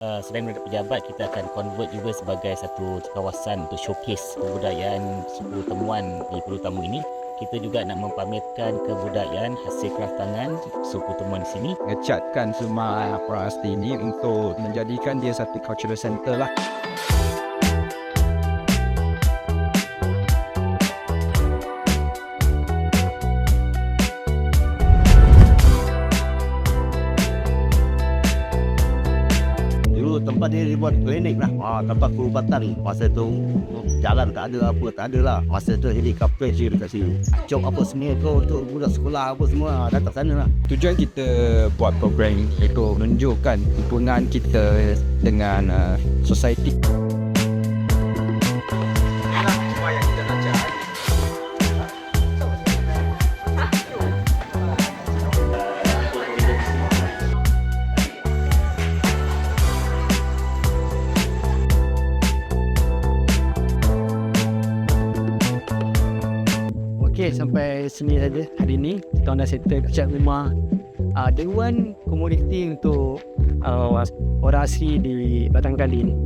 Uh, selain mendapat pejabat, kita akan convert juga sebagai satu kawasan untuk showcase kebudayaan suku temuan di Pulau Tamu ini. Kita juga nak mempamerkan kebudayaan hasil kraftangan suku temuan di sini. ngecatkan semua Prasti ini untuk menjadikan dia satu cultural center lah. Tempat dia dibuat klinik lah. Ha, tempat perubatan. Masa tu jalan tak ada apa, tak ada lah. Masa tu helikopter je dekat sini. Cok apa semua tu untuk budak sekolah apa semua ha, datang sana lah. Tujuan kita buat program itu menunjukkan hubungan kita dengan uh, society. Okey, sampai sini saja hari ini. Kita dah settle cat rumah uh, Dewan Komuniti untuk uh, orasi di Batang Kali ni.